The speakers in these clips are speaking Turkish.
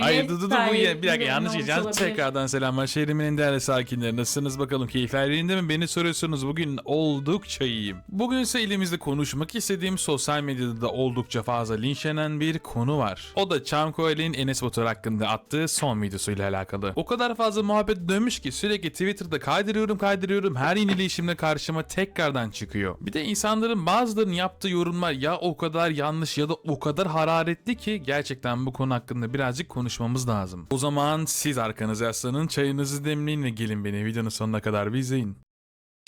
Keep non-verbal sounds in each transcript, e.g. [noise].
Hayır dur dur dur bu ya- bir dakika yanlış olabilir. Tekrardan selamlar şehrimin değerli sakinleri. Nasılsınız bakalım keyifler yerinde mi? Beni soruyorsunuz bugün oldukça iyiyim. Bugün ise elimizde konuşmak istediğim sosyal medyada da oldukça fazla linçlenen bir konu var. O da Çamkoel'in Enes Batur hakkında attığı son videosuyla alakalı. O kadar fazla muhabbet dönmüş ki sürekli Twitter'da kaydırıyorum kaydırıyorum her yenileyişimde karşıma tekrardan çıkıyor. Bir de insanların bazılarının yaptığı yorumlar ya o kadar yanlış ya da o kadar hararetli ki gerçekten bu konu hakkında birazcık konuşmamız lazım. O zaman siz arkanıza yaslanın, çayınızı demleyin ve gelin beni videonun sonuna kadar bir izleyin.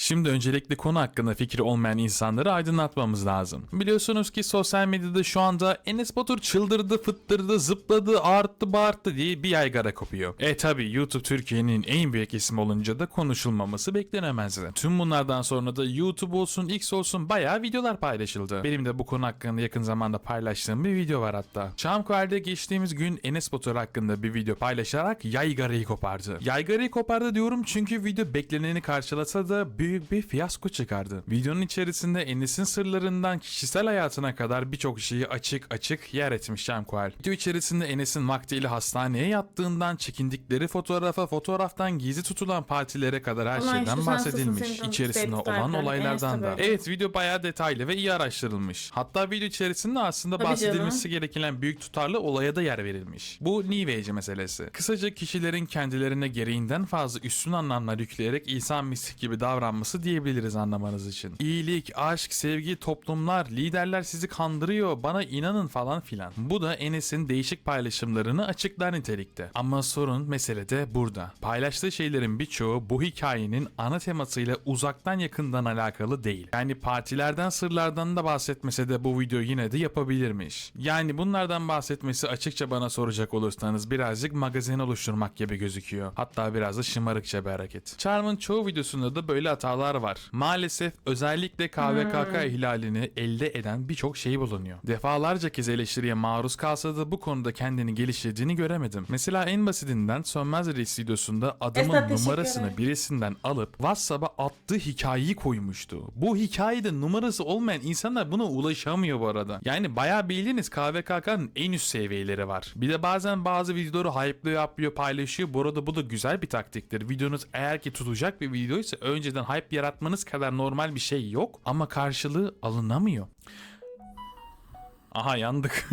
Şimdi öncelikle konu hakkında fikri olmayan insanları aydınlatmamız lazım. Biliyorsunuz ki sosyal medyada şu anda Enes Batur çıldırdı, fıttırdı, zıpladı, ağırttı, bağırttı diye bir yaygara kopuyor. E tabi YouTube Türkiye'nin en büyük ismi olunca da konuşulmaması beklenemezdi. Tüm bunlardan sonra da YouTube olsun, X olsun bayağı videolar paylaşıldı. Benim de bu konu hakkında yakın zamanda paylaştığım bir video var hatta. Çamkoel'de geçtiğimiz gün Enes Batur hakkında bir video paylaşarak yaygarayı kopardı. Yaygarayı kopardı diyorum çünkü video bekleneni karşılasa da büyük bir fiyasko çıkardı. Videonun içerisinde Enes'in sırlarından kişisel hayatına kadar birçok şeyi açık açık yer etmiş Çamkoel. Video içerisinde Enes'in vaktiyle hastaneye yattığından çekindikleri fotoğrafa, fotoğraftan gizli tutulan partilere kadar her Ulan şeyden işte bahsedilmiş. İçerisinde olan olaylardan da. Evet video bayağı detaylı ve iyi araştırılmış. Hatta video içerisinde aslında Tabii bahsedilmesi gereken büyük tutarlı olaya da yer verilmiş. Bu New Age meselesi. Kısaca kişilerin kendilerine gereğinden fazla üstün anlamlar yükleyerek İsa Mesih gibi davranması diyebiliriz anlamanız için. İyilik, aşk, sevgi, toplumlar, liderler sizi kandırıyor, bana inanın falan filan. Bu da Enes'in değişik paylaşımlarını açıklar nitelikte. Ama sorun mesele de burada. Paylaştığı şeylerin birçoğu bu hikayenin ana temasıyla uzaktan yakından alakalı değil. Yani partilerden sırlardan da bahsetmese de bu video yine de yapabilirmiş. Yani bunlardan bahsetmesi açıkça bana soracak olursanız birazcık magazin oluşturmak gibi gözüküyor. Hatta biraz da şımarıkça bir hareket. Charm'ın çoğu videosunda da böyle hatalar var. Maalesef özellikle KVKK ihlalini elde eden birçok şey bulunuyor. Defalarca kez eleştiriye maruz kalsa da bu konuda kendini geliştirdiğini göremedim. Mesela en basitinden Sönmez Reis videosunda adamın Esat, numarasını birisinden alıp WhatsApp'a attığı hikayeyi koymuştu. Bu hikayede numarası olmayan insanlar buna ulaşamıyor bu arada. Yani bayağı bildiğiniz KVKK'nın en üst seviyeleri var. Bir de bazen bazı videoları hype'lıyor, yapıyor, paylaşıyor. Bu arada bu da güzel bir taktiktir. Videonuz eğer ki tutacak bir videoysa önceden hype yaratmanız kadar normal bir şey yok ama karşılığı alınamıyor. Aha yandık.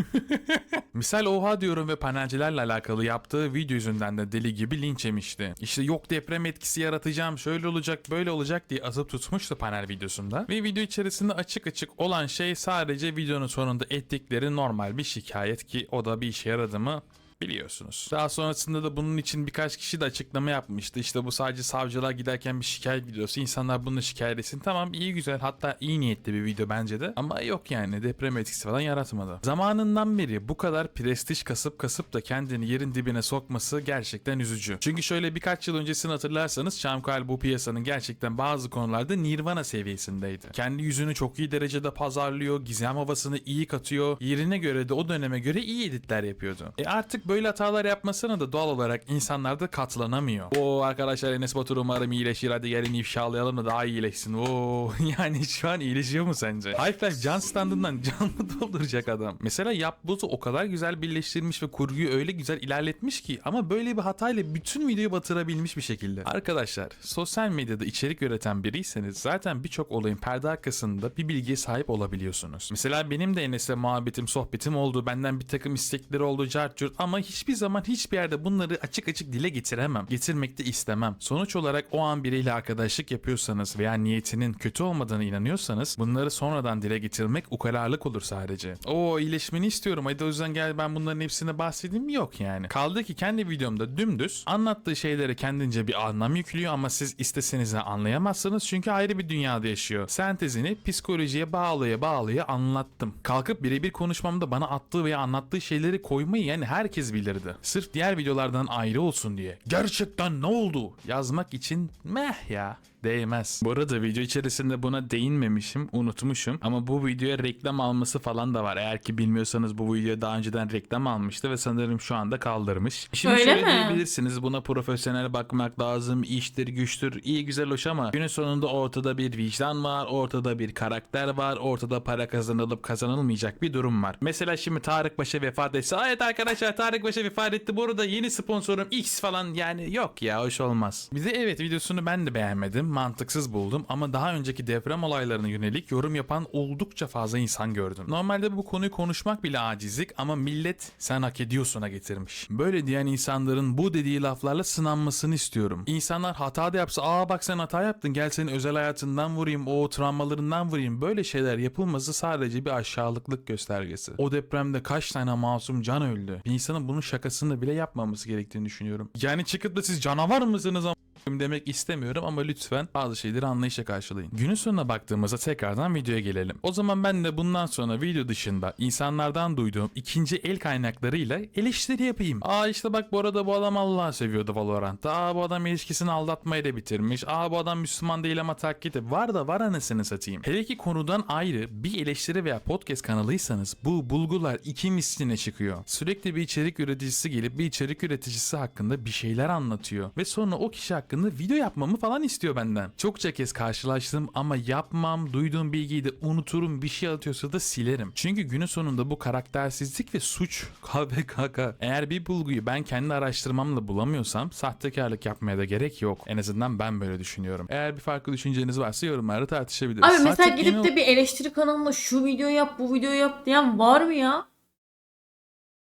[laughs] Misal oha diyorum ve panelcilerle alakalı yaptığı video yüzünden de deli gibi linç yemişti. İşte yok deprem etkisi yaratacağım şöyle olacak böyle olacak diye atıp tutmuştu panel videosunda. Ve video içerisinde açık açık olan şey sadece videonun sonunda ettikleri normal bir şikayet ki o da bir işe yaradı mı biliyorsunuz. Daha sonrasında da bunun için birkaç kişi de açıklama yapmıştı. İşte bu sadece savcılığa giderken bir şikayet videosu. İnsanlar bunu şikayet etsin. Tamam iyi güzel hatta iyi niyetli bir video bence de. Ama yok yani deprem etkisi falan yaratmadı. Zamanından beri bu kadar prestij kasıp kasıp da kendini yerin dibine sokması gerçekten üzücü. Çünkü şöyle birkaç yıl öncesini hatırlarsanız Çamkoel bu piyasanın gerçekten bazı konularda Nirvana seviyesindeydi. Kendi yüzünü çok iyi derecede pazarlıyor, gizem havasını iyi katıyor. Yerine göre de o döneme göre iyi editler yapıyordu. E artık böyle hatalar yapmasına da doğal olarak insanlar da katlanamıyor. O arkadaşlar Enes Batur umarım iyileşir hadi gelin ifşalayalım da daha iyileşsin. Oo [laughs] yani şu an iyileşiyor mu sence? Half-Life can standından canlı dolduracak adam. Mesela Yapboz'u o kadar güzel birleştirmiş ve kurguyu öyle güzel ilerletmiş ki ama böyle bir hatayla bütün videoyu batırabilmiş bir şekilde. Arkadaşlar sosyal medyada içerik üreten biriyseniz zaten birçok olayın perde arkasında bir bilgiye sahip olabiliyorsunuz. Mesela benim de Enes'le muhabbetim, sohbetim oldu. Benden bir takım istekleri oldu, cart curt ama hiçbir zaman hiçbir yerde bunları açık açık dile getiremem. Getirmek de istemem. Sonuç olarak o an biriyle arkadaşlık yapıyorsanız veya niyetinin kötü olmadığını inanıyorsanız bunları sonradan dile getirmek ukalalık olur sadece. O iyileşmeni istiyorum. Hadi o yüzden gel ben bunların hepsine bahsedeyim. Yok yani. Kaldı ki kendi videomda dümdüz anlattığı şeylere kendince bir anlam yüklüyor ama siz isteseniz de anlayamazsınız çünkü ayrı bir dünyada yaşıyor. Sentezini psikolojiye bağlaya bağlaya anlattım. Kalkıp birebir konuşmamda bana attığı veya anlattığı şeyleri koymayı yani herkes bilirdi. Sırf diğer videolardan ayrı olsun diye. Gerçekten ne oldu? Yazmak için meh ya. Değmez. Bu arada video içerisinde buna değinmemişim, unutmuşum. Ama bu videoya reklam alması falan da var. Eğer ki bilmiyorsanız bu videoya daha önceden reklam almıştı ve sanırım şu anda kaldırmış. Şimdi Öyle şöyle mi? diyebilirsiniz buna profesyonel bakmak lazım, iştir, güçtür, iyi güzel hoş ama günün sonunda ortada bir vicdan var, ortada bir karakter var, ortada para kazanılıp kazanılmayacak bir durum var. Mesela şimdi Tarık Paşa vefat etse, "Aa, evet arkadaşlar Tarık Paşa vefat etti, burada yeni sponsorum X falan yani yok ya hoş olmaz. Bize evet videosunu ben de beğenmedim, mantıksız buldum ama daha önceki deprem olaylarına yönelik yorum yapan oldukça fazla insan gördüm. Normalde bu konuyu konuşmak bile acizlik ama millet sen hak ediyorsun'a getirmiş. Böyle diyen insanların bu dediği laflarla sınanmasını istiyorum. İnsanlar hata da yapsa aa bak sen hata yaptın gel senin özel hayatından vurayım o travmalarından vurayım böyle şeyler yapılması sadece bir aşağılıklık göstergesi. O depremde kaç tane masum can öldü. Bir insanın bunun şakasını bile yapmaması gerektiğini düşünüyorum. Yani çıkıp da siz canavar mısınız ama demek istemiyorum ama lütfen bazı şeyleri anlayışla karşılayın. Günün sonuna baktığımızda tekrardan videoya gelelim. O zaman ben de bundan sonra video dışında insanlardan duyduğum ikinci el kaynaklarıyla eleştiri yapayım. Aa işte bak bu arada bu adam Allah'ı seviyordu Valorant'ta. Aa bu adam ilişkisini aldatmayla bitirmiş. Aa bu adam Müslüman değil ama taklit Var da var anasını satayım. Hele ki konudan ayrı bir eleştiri veya podcast kanalıysanız bu bulgular iki misline çıkıyor. Sürekli bir içerik üreticisi gelip bir içerik üreticisi hakkında bir şeyler anlatıyor. Ve sonra o kişi hakkında video yapmamı falan istiyor benden. Çokça kez karşılaştım ama yapmam, duyduğum bilgiyi de unuturum bir şey atıyorsa da silerim. Çünkü günün sonunda bu karaktersizlik ve suç [laughs] KVKK. Eğer bir bulguyu ben kendi araştırmamla bulamıyorsam sahtekarlık yapmaya da gerek yok. En azından ben böyle düşünüyorum. Eğer bir farklı düşünceniz varsa yorumlarda tartışabiliriz. Abi mesela Zaten gidip de bir eleştiri kanalına şu video yap bu video yap diyen var mı ya?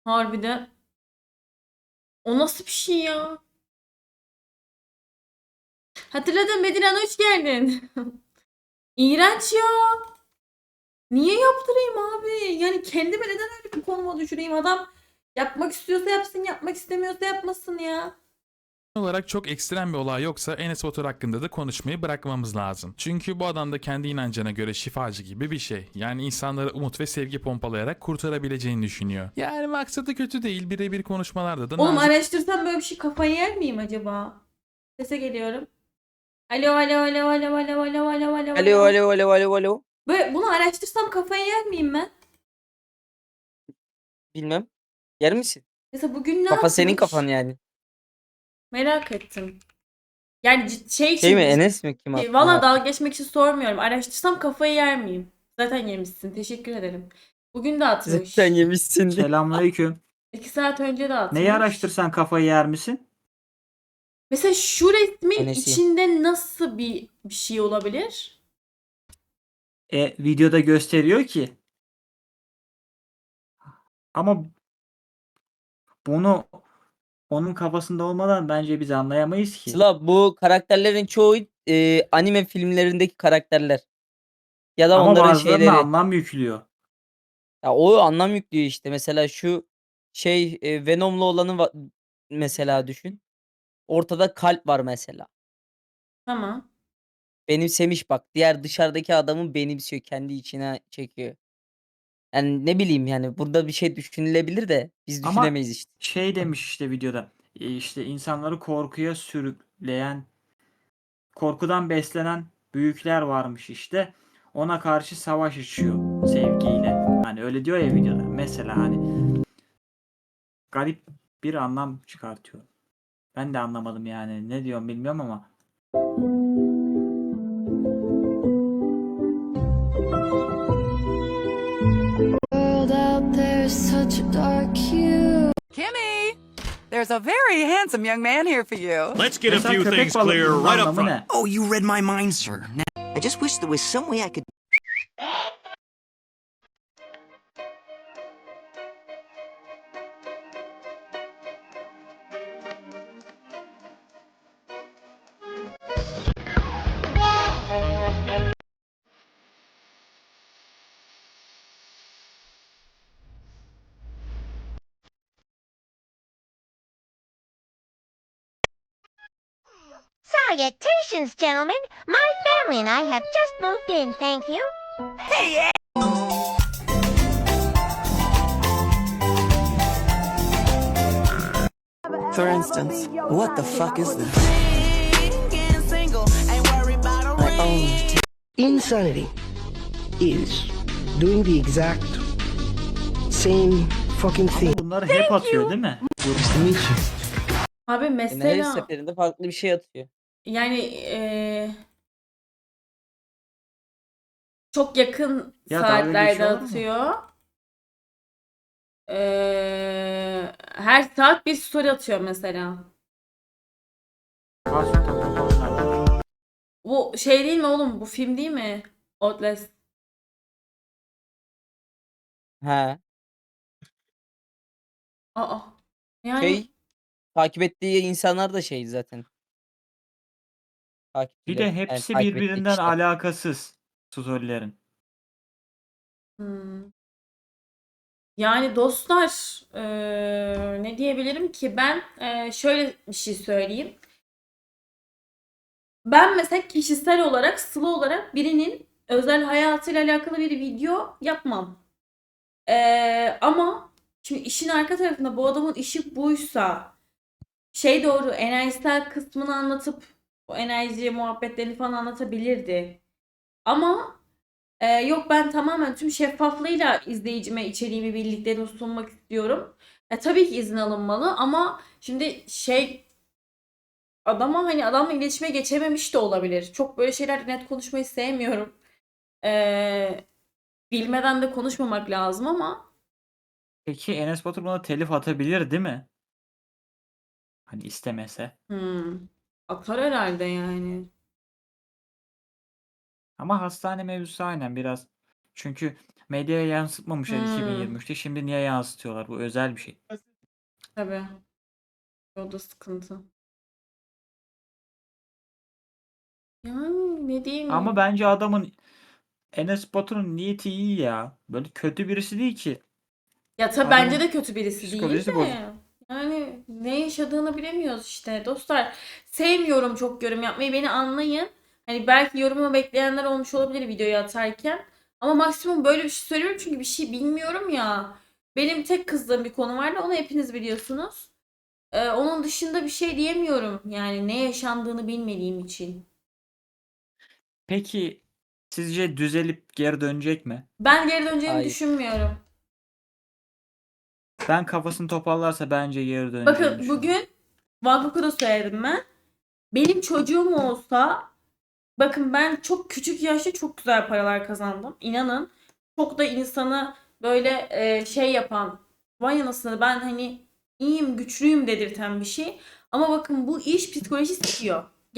Harbiden. O nasıl bir şey ya? Hatırladım Medine'ne hoş geldin. [laughs] İğrenç ya. Niye yaptırayım abi? Yani kendime neden öyle bir konuma düşüreyim adam? Yapmak istiyorsa yapsın, yapmak istemiyorsa yapmasın ya. olarak çok ekstrem bir olay yoksa Enes Batur hakkında da konuşmayı bırakmamız lazım. Çünkü bu adam da kendi inancına göre şifacı gibi bir şey. Yani insanlara umut ve sevgi pompalayarak kurtarabileceğini düşünüyor. Yani maksadı kötü değil. Birebir konuşmalarda da Oğlum nazik araştırsam böyle bir şey kafayı yer miyim acaba? Sese geliyorum. Alo alo alo alo alo alo alo alo Alo alo alo alo alo. Böyle bunu araştırsam kafayı yer miyim ben? Bilmem. Yer misin? Mesela bugün ne Kafa senin yapmış? kafan yani. Merak ettim. Yani cid- şey için Şey mi Enes mi kim şey, attı? Valla Ne dalga geçmek için sormuyorum. Araştırsam kafayı yer miyim? Zaten yemişsin. Teşekkür ederim. Bugün de atmış. Sen yemişsin. Selamünaleyküm. İki saat önce de atmış. Neyi araştırsan kafayı yer misin? Mesela şu resmin içinde nasıl bir, bir şey olabilir? E videoda gösteriyor ki. Ama bunu onun kafasında olmadan bence biz anlayamayız ki. Sıla bu karakterlerin çoğu e, anime filmlerindeki karakterler. Ya da Ama onların bazılarına şeyleri. anlam yüklüyor. Ya o anlam yüklüyor işte. Mesela şu şey e, Venom'lu olanı va- mesela düşün. Ortada kalp var mesela. Tamam. Benimsemiş bak. Diğer dışarıdaki adamı benimsiyor. Kendi içine çekiyor. Yani ne bileyim yani burada bir şey düşünülebilir de biz Ama- düşünemeyiz işte. Şey demiş işte videoda. e, işte insanları korkuya sürükleyen, korkudan beslenen büyükler varmış işte. Ona karşı savaş açıyor sevgiyle. Hani öyle diyor ya videoda. Mesela hani garip bir anlam çıkartıyor. Ben de anlamadım yani. Ne diyorum bilmiyorum ama. world out there is such a dark hue. Kimmy, there's a very handsome young man here for you. Let's get a Mesela few köpek things clear right up anlamı front. ne? Oh, you read my mind, sir. Now, I just wish there was some way I could. Salutations, gentlemen. My family and I have just moved in, thank you. For instance, what the fuck is this? Insanity is doing the exact same fucking thing. Ama bunları hep atıyor değil mi? Abi Yani her mesela seferinde farklı bir şey atıyor. Yani eee, çok yakın Ya dalga saatlerde mı? atıyor. Eee, her saat bir story atıyor mesela. Bu şey değil mi oğlum? Bu film değil mi? Outlast. He. Aa. Yani Şey takip ettiği insanlar da şey zaten. Bir de Yani hepsi takip ettiği birbirinden kişiler. alakasız storylerin. Hmm. Yani dostlar eee, ne diyebilirim ki ben eee, şöyle bir şey söyleyeyim. Ben mesela kişisel olarak Sıla olarak birinin özel hayatıyla alakalı bir video yapmam. Eee, ama şimdi işin arka tarafında bu adamın işi buysa şey doğru enerjisel kısmını anlatıp o enerji muhabbetlerini falan anlatabilirdi. Ama ee, yok ben tamamen tüm şeffaflığıyla izleyicime içeriğimi bildiklerini sunmak istiyorum. E, tabii ki izin alınmalı ama şimdi şey adama hani adamla iletişime geçememiş de olabilir. Çok böyle şeyler net konuşmayı sevmiyorum. Ee, bilmeden de konuşmamak lazım ama Peki Enes Batur buna telif atabilir değil mi? Hani istemese. hmm, atar herhalde yani. Ama hastane mevzusu aynen biraz. Çünkü medyaya yansıtmamışlar Hmm. 2023'te. Şimdi niye yansıtıyorlar? Bu özel bir şey. Tabii. O da sıkıntı. Yani ne diyeyim? Ama bence adamın Enes Batur'un niyeti iyi ya. Böyle kötü birisi değil ki. Ya tabii Adamın bence de kötü birisi değil psikolojisi de. Yani ne yaşadığını bilemiyoruz işte dostlar. Sevmiyorum çok yorum yapmayı beni anlayın. Hani belki yorumu bekleyenler olmuş olabilir videoyu atarken. Ama maksimum böyle bir şey söylüyorum çünkü bir şey bilmiyorum ya. Benim tek kızdığım bir konu vardı onu hepiniz biliyorsunuz. Ee, onun dışında bir şey diyemiyorum yani ne yaşandığını bilmediğim için. Peki sizce düzelip geri dönecek mi? Ben geri döneceğini Hayır. düşünmüyorum. Ben kafasını toparlarsa bence geri döneceğini Bakın bugün Vakıf'ta söyledim ben. Benim çocuğum olsa bakın ben çok küçük yaşta çok güzel paralar kazandım. İnanın çok da insanı böyle e, şey yapan vay anasını ben hani iyiyim güçlüyüm dedirten bir şey. Ama bakın bu iş psikoloji sikiyor.